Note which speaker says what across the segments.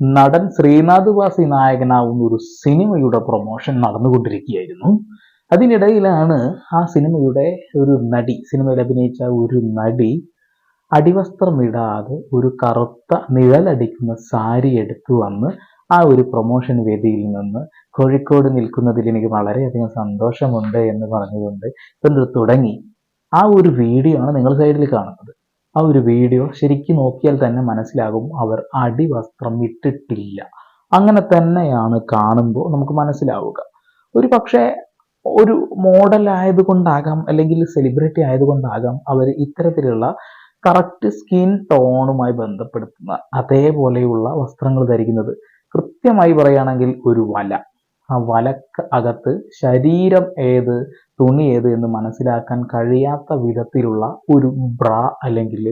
Speaker 1: നടൻ ശ്രീനാഥ് വാസി നായകനാവുന്ന ഒരു സിനിമയുടെ പ്രൊമോഷൻ നടന്നുകൊണ്ടിരിക്കുകയായിരുന്നു. അതിനിടയിലാണ് ആ സിനിമയുടെ ഒരു നടി സിനിമയിൽ അഭിനയിച്ച ഒരു നടി അടിവസ്ത്രമിടാതെ ഒരു കറുത്ത നിഴലടിക്കുന്ന സാരി എടുത്തു വന്ന് ആ ഒരു പ്രൊമോഷൻ വേദിയിൽ നിന്ന് കോഴിക്കോട് നിൽക്കുന്നതിൽ എനിക്ക് വളരെയധികം സന്തോഷമുണ്ട് എന്ന് പറഞ്ഞുകൊണ്ട് ഇപ്പം തുടങ്ങി. ആ ഒരു വീഡിയോ ആണ് നിങ്ങൾ സൈഡിൽ കാണുന്നത്. ആ ഒരു വീഡിയോ ശരിക്കും നോക്കിയാൽ തന്നെ മനസ്സിലാകും. അവർ അടിവസ്ത്രം ഇട്ടിട്ടില്ല. അങ്ങനെ തന്നെയാണ് കാണുമ്പോൾ നമുക്ക് മനസ്സിലാവുക. ഒരു പക്ഷേ ഒരു മോഡൽ ആയതുകൊണ്ടാകാം അല്ലെങ്കിൽ സെലിബ്രിറ്റി ആയതുകൊണ്ടാകാം അവർ ഇത്തരത്തിലുള്ള കറക്റ്റ് സ്കിൻ ടോണുമായി ബന്ധപ്പെടുത്തുന്ന അതേപോലെയുള്ള വസ്ത്രങ്ങൾ ധരിക്കുന്നത്. കൃത്യമായി പറയുകയാണെങ്കിൽ ഒരു വല. ആ വലക്ക് അകത്ത് ശരീരം ഏത് തുണി ഏത് എന്ന് മനസ്സിലാക്കാൻ കഴിയാത്ത വിധത്തിലുള്ള ഒരു ബ്ര അല്ലെങ്കിൽ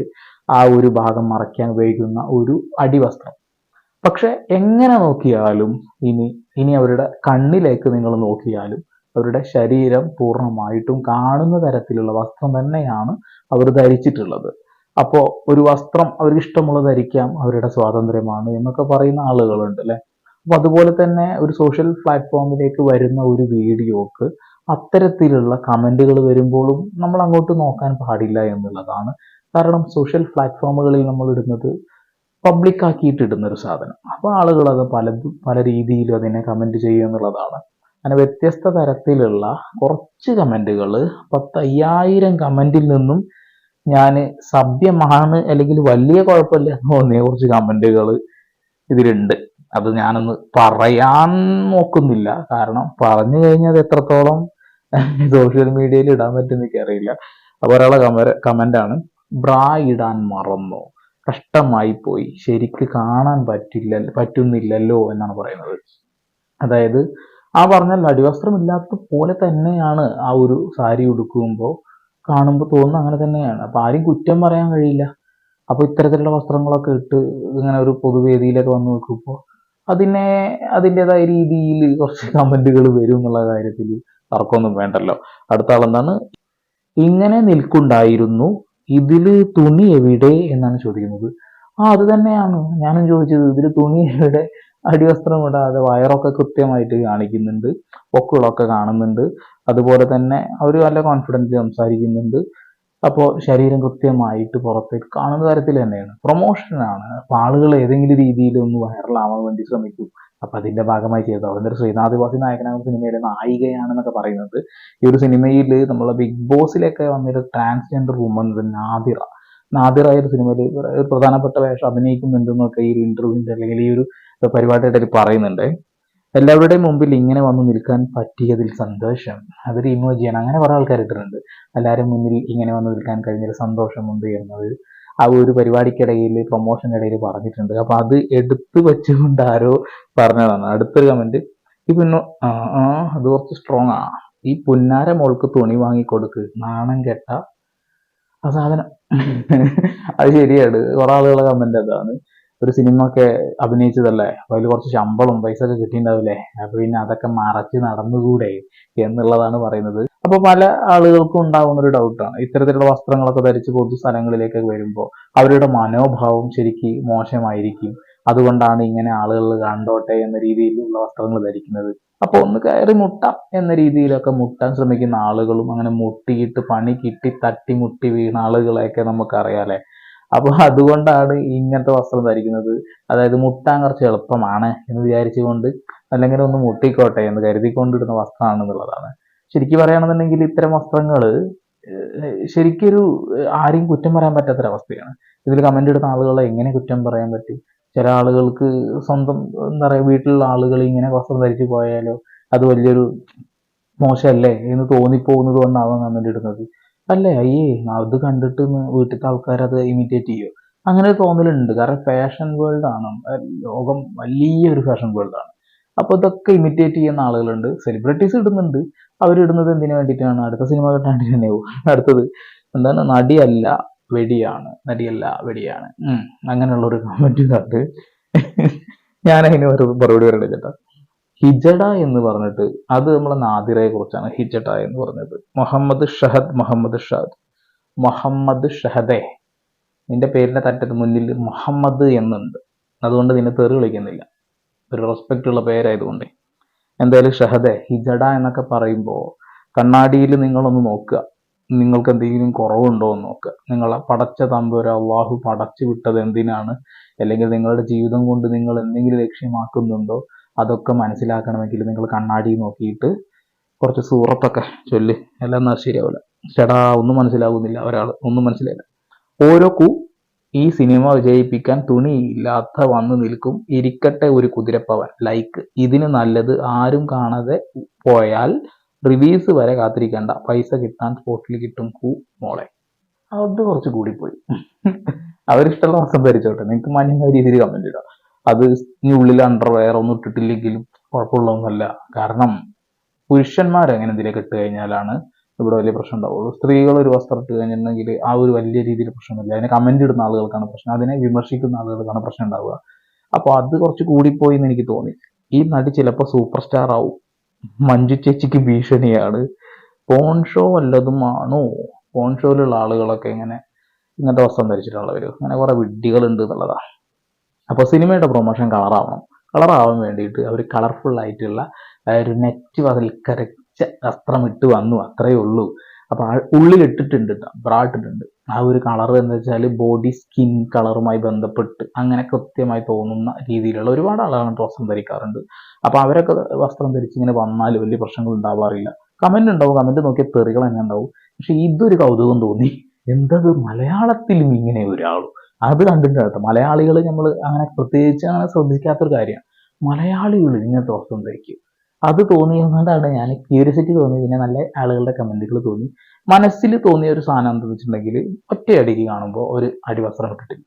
Speaker 1: ആ ഒരു ഭാഗം മറയ്ക്കാൻ ഉപയോഗിക്കുന്ന ഒരു അടിവസ്ത്രം. പക്ഷെ എങ്ങനെ നോക്കിയാലും ഇനി ഇനി അവരുടെ കണ്ണിലേക്ക് നിങ്ങൾ നോക്കിയാലും അവരുടെ ശരീരം പൂർണമായിട്ടും കാണുന്ന തരത്തിലുള്ള വസ്ത്രം തന്നെയാണ് അവർ ധരിച്ചിട്ടുള്ളത്. അപ്പോൾ ഒരു വസ്ത്രം അവർക്ക് ധരിക്കാം അവരുടെ സ്വാതന്ത്ര്യമാണ് എന്നൊക്കെ പറയുന്ന ആളുകളുണ്ട് അല്ലെ? അപ്പൊ അതുപോലെ തന്നെ ഒരു സോഷ്യൽ പ്ലാറ്റ്ഫോമിലേക്ക് വരുന്ന ഒരു വീഡിയോക്ക് അത്തരത്തിലുള്ള കമന്റുകൾ വരുമ്പോഴും നമ്മൾ അങ്ങോട്ട് നോക്കാൻ പാടില്ല എന്നുള്ളതാണ്. കാരണം സോഷ്യൽ പ്ലാറ്റ്ഫോമുകളിൽ നമ്മൾ ഇടുന്നത് പബ്ലിക് ആക്കിയിട്ട് ഇടുന്ന ഒരു സാധനം. അപ്പോൾ ആളുകൾ അത് പല പല രീതിയിലും അതിനെ കമന്റ് ചെയ്യുക എന്നുള്ളതാണ്. അങ്ങനെ വ്യത്യസ്ത തരത്തിലുള്ള കുറച്ച് കമന്റുകൾ പത്തയ്യായിരം കമന്റിൽ നിന്നും ഞാൻ സഭ്യമാണ് അല്ലെങ്കിൽ വലിയ കുഴപ്പമില്ല എന്ന് തോന്നിയ കുറച്ച് കമന്റുകൾ ഇതിലുണ്ട്. അത് ഞാനൊന്ന് പറയാൻ നോക്കുന്നില്ല. കാരണം പറഞ്ഞു കഴിഞ്ഞാൽ എത്രത്തോളം സോഷ്യൽ മീഡിയയിൽ ഇടാൻ പറ്റുന്ന എനിക്കറിയില്ല. അപ്പോൾ ഒരാളെ കമന്റ് ആണ് ബ്രാ ഇടാൻ മറന്നോ? കഷ്ടമായി പോയി. ശരിക്ക് കാണാൻ പറ്റില്ല പറ്റുന്നില്ലല്ലോ എന്നാണ് പറയുന്നത്. അതായത് ആ പറഞ്ഞ അടിവസ്ത്രം ഇല്ലാത്ത പോലെ തന്നെയാണ് ആ ഒരു സാരി ഉടുക്കുമ്പോൾ കാണുമ്പോൾ തോന്നുന്നത് അങ്ങനെ തന്നെയാണ്. അപ്പൊ ആരും കുറ്റം പറയാൻ കഴിയില്ല. അപ്പോൾ ഇത്തരത്തിലുള്ള വസ്ത്രങ്ങളൊക്കെ ഇട്ട് ഇങ്ങനെ ഒരു പൊതുവേദിയിലൊക്കെ വന്ന് നോക്കുമ്പോൾ അതിനെ അതിന്റെതായ രീതിയിൽ കുറച്ച് കമന്റുകൾ വരും എന്നുള്ള കാര്യത്തിൽ തർക്കമൊന്നും വേണ്ടല്ലോ. അടുത്ത ആളെന്താണ് ഇങ്ങനെ നിൽക്കുണ്ടായിരുന്നു. ഇതിൽ തുണി എവിടെ എന്നാണ് ചോദിക്കുന്നത്. ആ അത് തന്നെയാണ്. ഞാനും ചോദിച്ചത്. ഇതിൽ തുണി എവിടെ? അടിവസ്ത്രം ഇടാതെ വയറൊക്കെ കൃത്യമായിട്ട് കാണിക്കുന്നുണ്ട്. പൊക്കുകളൊക്കെ കാണുന്നുണ്ട്. അതുപോലെ തന്നെ അവർ നല്ല കോൺഫിഡൻസ് സംസാരിക്കുന്നുണ്ട്. അപ്പോൾ ശരീരം കൃത്യമായിട്ട് പുറത്തേക്ക് കാണുന്ന തരത്തിൽ തന്നെയാണ്. പ്രൊമോഷനാണ് അപ്പോൾ ആളുകൾ ഏതെങ്കിലും രീതിയിൽ ഒന്ന് വൈറലാവാൻ വേണ്ടി ശ്രമിക്കും. അപ്പം അതിന്റെ ഭാഗമായി ചെയ്തത് അവരുടെ ഒരു വാസി നായകനാകുന്ന സിനിമയിലെ നായികയാണെന്നൊക്കെ പറയുന്നത്. ഈ ഒരു സിനിമയിൽ നമ്മളെ ബിഗ് ബോസിലൊക്കെ വന്നൊരു ട്രാൻസ്ജെൻഡർ വുമൺ നാദിറ. നാദിറ ഒരു സിനിമയിൽ പ്രധാനപ്പെട്ട വേഷം അഭിനയിക്കുന്നുണ്ടെന്നൊക്കെ ഈ ഒരു ഇന്റർവ്യൂവിന്റെ അല്ലെങ്കിൽ ഈ ഒരു പരിപാടിയുടെ ഇടയിൽ പറയുന്നുണ്ട്. എല്ലാവരുടെയും മുമ്പിൽ ഇങ്ങനെ വന്നു നിൽക്കാൻ പറ്റിയതിൽ സന്തോഷം. അതൊരു ഇമോജിയാണ് അങ്ങനെ കുറേ ആൾക്കാർ ഇട്ടിട്ടുണ്ട്. എല്ലാവരും മുന്നിൽ ഇങ്ങനെ വന്നു നിൽക്കാൻ കഴിഞ്ഞതിൽ സന്തോഷമുണ്ട് എന്നത് ആ ഒരു പരിപാടിക്കിടയിൽ പ്രൊമോഷന്റെ ഇടയിൽ പറഞ്ഞിട്ടുണ്ട്. അപ്പോൾ അത് എടുത്തു വെച്ചുകൊണ്ട് ആരോ പറഞ്ഞതാണ്. അടുത്തൊരു കമന്റ് ഈ പിന്നെ ആ അത് കുറച്ച് സ്ട്രോങ് ആ. ഈ പുന്നാര മോൾക്ക് തുണി വാങ്ങി കൊടുക്ക് നാണം കെട്ട ആ സാധനം. അത് ശരിയാണ്. കുറെ ആളുകളുടെ കമന്റ് അതാണ്. ഒരു സിനിമ ഒക്കെ അഭിനയിച്ചതല്ലേ? അപ്പൊ അതിൽ കുറച്ച് ശമ്പളം പൈസ ഒക്കെ കിട്ടിയിട്ടുണ്ടാവില്ലേ? അപ്പൊ പിന്നെ അതൊക്കെ മറച്ച് നടന്നുകൂടെ എന്നുള്ളതാണ് പറയുന്നത്. അപ്പൊ പല ആളുകൾക്കും ഉണ്ടാകുന്ന ഒരു ഡൗട്ടാണ് ഇത്തരത്തിലുള്ള വസ്ത്രങ്ങളൊക്കെ ധരിച്ച് പൊതു സ്ഥലങ്ങളിലേക്ക് വരുമ്പോൾ അവരുടെ മനോഭാവം ശരിക്ക് മോശമായിരിക്കും. അതുകൊണ്ടാണ് ഇങ്ങനെ ആളുകൾ കണ്ടോട്ടെ എന്ന രീതിയിലുള്ള വസ്ത്രങ്ങൾ ധരിക്കുന്നത്. അപ്പൊ ഒന്ന് കയറി മുട്ടാം എന്ന രീതിയിലൊക്കെ മുട്ടാൻ ശ്രമിക്കുന്ന ആളുകളും അങ്ങനെ മുട്ടിയിട്ട് പണി കിട്ടി തട്ടി മുട്ടി വീണ ആളുകളെയൊക്കെ നമുക്കറിയാലേ അപ്പൊ അതുകൊണ്ടാണ് ഇങ്ങനത്തെ വസ്ത്രം ധരിക്കുന്നത്. അതായത് മുട്ടാൻ കുറച്ച് എളുപ്പമാണ് എന്ന് വിചാരിച്ചുകൊണ്ട് അല്ലെങ്കിൽ ഒന്ന് മുട്ടിക്കോട്ടെ എന്ന് കരുതിക്കൊണ്ടിടുന്ന വസ്ത്രമാണെന്നുള്ളതാണ്. ശരിക്കും പറയുകയാണെന്നുണ്ടെങ്കിൽ ഇത്തരം വസ്ത്രങ്ങൾ ശരിക്കൊരു ആരെയും കുറ്റം പറയാൻ പറ്റാത്തൊരവസ്ഥയാണ്. ഇതിൽ കമന്റ് ഇടുന്ന ആളുകളെ എങ്ങനെ കുറ്റം പറയാൻ പറ്റും? ചില ആളുകൾക്ക് സ്വന്തം എന്താ പറയുക വീട്ടിലുള്ള ആളുകൾ ഇങ്ങനെ വസ്ത്രം ധരിച്ചു പോയാലോ അത് വലിയൊരു മോശമല്ലേ എന്ന് തോന്നിപ്പോകുന്നത് കൊണ്ടാവാൻ കമന്റ് ഇടുന്നത്. അല്ലേ? അയ്യേ അത് കണ്ടിട്ട് വീട്ടിലത്തെ ആൾക്കാർ അത് ഇമിറ്റേറ്റ് ചെയ്യോ? അങ്ങനെ ഒരു തോന്നലുണ്ട്. കാരണം ഫാഷൻ വേൾഡ് ആണ്. ലോകം വലിയൊരു ഫാഷൻ വേൾഡ് ആണ്. അപ്പോൾ ഇതൊക്കെ ഇമിറ്റേറ്റ് ചെയ്യുന്ന ആളുകളുണ്ട്. സെലിബ്രിറ്റീസ് ഇടുന്നുണ്ട്. അവരിടുന്നത് എന്തിനു വേണ്ടിയിട്ടാണ്? അടുത്ത സിനിമ കണ്ടാണ്ട് തന്നെ അടുത്തത് എന്താണ്? നടിയല്ല വെടിയാണ്. നടിയല്ല വെടിയാണ്. അങ്ങനെയുള്ള ഒരു കമന്റ് കണ്ട് ഞാൻ അതിന് മറുപടി പറയണ്ട ചേട്ടാ. ഹിജഡ എന്ന് പറഞ്ഞിട്ട് അത് നമ്മളെ നാദിറയെ കുറിച്ചാണ് ഹിജഡ എന്ന് പറഞ്ഞത്. മുഹമ്മദ് ഷഹദ് മുഹമ്മദ് ഷഹദ്. മുഹമ്മദ് ഷഹദെ. നിന്റെ പേരിന്റെ തറ്റത്ത് മുന്നിൽ മുഹമ്മദ് എന്നുണ്ട്. അതുകൊണ്ട് നിന്നെ തെറി വിളിക്കുന്നില്ല. ഒരു റെസ്പെക്റ്റ് ഉള്ള പേരായതുകൊണ്ട്. എന്തായാലും ഷഹദെ ഹിജഡ എന്നൊക്കെ പറയുമ്പോൾ കണ്ണാടിയിൽ നിങ്ങളൊന്ന് നോക്കുക. നിങ്ങൾക്ക് എന്തെങ്കിലും കുറവുണ്ടോ എന്ന് നോക്കുക. നിങ്ങളെ പടച്ച തമ്പുര അള്ളാഹു പടച്ചു വിട്ടത് എന്തിനാണ്? അല്ലെങ്കിൽ നിങ്ങളുടെ ജീവിതം കൊണ്ട് നിങ്ങൾ എന്തെങ്കിലും ലക്ഷ്യമാക്കുന്നുണ്ടോ? അതൊക്കെ മനസ്സിലാക്കണമെങ്കിൽ നിങ്ങൾ കണ്ണാടി നോക്കിയിട്ട് കുറച്ച് സൂറത്തൊക്കെ ചൊല്ലി. എല്ലാം എന്നാൽ ശരിയാവില്ല ചേട്ടാ ഒന്നും മനസ്സിലാകുന്നില്ല ഒരാൾ ഒന്നും മനസ്സിലായില്ല. ഓരോ കൂ ഈ സിനിമ വിജയിപ്പിക്കാൻ തുണിയില്ലാത്ത വന്നു നിൽക്കും ഇരിക്കട്ടെ ഒരു കുതിരപ്പവൻ. ലൈക്ക് ഇതിന് നല്ലത് ആരും കാണാതെ പോയാൽ റിവ്യൂസ് വരെ കാത്തിരിക്കേണ്ട. പൈസ കിട്ടാൻ സ്പോട്ടിൽ കിട്ടും കൂ മോളെ. അത് കുറച്ച് കൂടിപ്പോയി. അവരിഷ്ടമുള്ള വസ്ത്രം ധരിച്ചോട്ടെ നിങ്ങൾക്ക് മാന്യമായ രീതിയിൽ കമന്റ് ഇടാം. അത് നീ ഉള്ളിൽ അണ്ടർവെയർ ഒന്നും ഇട്ടിട്ടില്ലെങ്കിലും കുഴപ്പമുള്ളതൊന്നുമല്ല. കാരണം പുരുഷന്മാർ അങ്ങനെ എന്തിലേക്ക് ഇട്ട് കഴിഞ്ഞാലാണ് ഇവിടെ വലിയ പ്രശ്നം ഉണ്ടാവുള്ളൂ. സ്ത്രീകൾ ഒരു വസ്ത്രം ഇട്ട് കഴിഞ്ഞിട്ടുണ്ടെങ്കിൽ ആ ഒരു വലിയ രീതിയിൽ പ്രശ്നമില്ല അതിനെ കമന്റ് ഇടുന്ന ആളുകൾക്കാണ് പ്രശ്നം. അതിനെ വിമർശിക്കുന്ന ആളുകൾക്കാണ് പ്രശ്നം ഉണ്ടാവുക. അപ്പോൾ അത് കുറച്ച് കൂടിപ്പോയി എന്ന് എനിക്ക് തോന്നി. ഈ നടി ചിലപ്പോൾ സൂപ്പർ സ്റ്റാർ ആവും. മഞ്ജു ചേച്ചിക്ക് ഭീഷണിയാണ്. പോൺ ഷോ വല്ലതും ആണോ ഫോൺ ഷോയിലുള്ള ആളുകളൊക്കെ ഇങ്ങനെ ഇങ്ങനത്തെ വസ്ത്രം ധരിച്ചിട്ടുള്ളവർ അങ്ങനെ കുറെ വിഡ്ഢികളുണ്ട് എന്നുള്ളതാണ് അപ്പോൾ സിനിമയുടെ പ്രൊമോഷൻ കളറാവണം. കളറാവാൻ വേണ്ടിയിട്ട് അവർ കളർഫുൾ ആയിട്ടുള്ള ഒരു നെറ്റ് വൽക്കരിച്ച വസ്ത്രം ഇട്ട് വന്നു അത്രയേ ഉള്ളൂ. അപ്പോൾ ഇട്ടിട്ടുണ്ട് ബ്രാ ഇട്ടിട്ടുണ്ട് ആ ഒരു കളർ എന്ന് വെച്ചാൽ ബോഡി സ്കിൻ കളറുമായി ബന്ധപ്പെട്ട് അങ്ങനെ കൃത്യമായി തോന്നുന്ന രീതിയിലുള്ള ഒരുപാട് ആളുകളാണ് വസ്ത്രം ധരിക്കാറുണ്ട്. അപ്പോൾ അവരൊക്കെ വസ്ത്രം ധരിച്ച് ഇങ്ങനെ വന്നാൽ വലിയ പ്രശ്നങ്ങൾ ഉണ്ടാവാറില്ല. കമന്റ് ഉണ്ടാവും. കമന്റ് നോക്കിയ തെറികൾ തന്നെ ഉണ്ടാവും. പക്ഷേ ഇതൊരു കൗതുകം തോന്നി. എന്തത് മലയാളത്തിലും ഇങ്ങനെ ഒരാളും അത് കണ്ടിട്ടുണ്ട് മലയാളികൾ നമ്മൾ അങ്ങനെ പ്രത്യേകിച്ച് അങ്ങനെ ശ്രദ്ധിക്കാത്തൊരു കാര്യമാണ് മലയാളികൾ ഇങ്ങനത്തെ വസ്ത്രം ധരിക്കും അത് തോന്നിയതുകൊണ്ടാണ് ഞാൻ ക്യൂരിയോസിറ്റി തോന്നി പിന്നെ നല്ല ആളുകളുടെ കമന്റുകൾ തോന്നി. മനസ്സിൽ തോന്നിയ ഒരു സാധനം എന്താ വെച്ചിട്ടുണ്ടെങ്കിൽ ഒറ്റയടിക്ക് കാണുമ്പോൾ ഒരു അടിവസ്ത്രം ഇട്ടിട്ടില്ല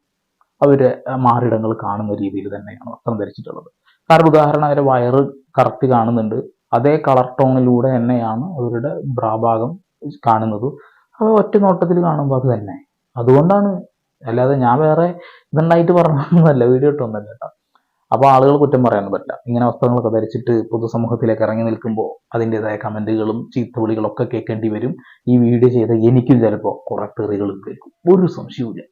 Speaker 1: അവർ മാറിടങ്ങൾ കാണുന്ന രീതിയിൽ തന്നെയാണ് വസ്ത്രം ധരിച്ചിട്ടുള്ളത്. കാരണം ഉദാഹരണം അവരെ വയറ് കറക്റ്റ് കാണുന്നുണ്ട്. അതേ കളർ ടോണിലൂടെ തന്നെയാണ് അവരുടെ ബ്രാഭാഗം കാണുന്നത്. അത് ഒറ്റ നോട്ടത്തിൽ കാണുമ്പോൾ അത് തന്നെ. അതുകൊണ്ടാണ് അല്ലാതെ ഞാൻ വേറെ ഇതുണ്ടായിട്ട് പറഞ്ഞൊന്നുമല്ല വീഡിയോ ഇട്ടൊന്നല്ല കേട്ടോ. അപ്പോൾ ആളുകൾ കുറ്റം പറയാനും പറ്റില്ല. ഇങ്ങനെ വസ്ത്രങ്ങളൊക്കെ ധരിച്ചിട്ട് പൊതുസമൂഹത്തിലേക്ക് ഇറങ്ങി നിൽക്കുമ്പോൾ അതിന്റെതായ കമന്റുകളും ചീത്തവിളികളൊക്കെ കേൾക്കേണ്ടി വരും. ഈ വീഡിയോ ചെയ്ത എനിക്കും ചിലപ്പോൾ കുറെ തെറികളും കേൾക്കും. ഒരു സംശയവുമില്ല.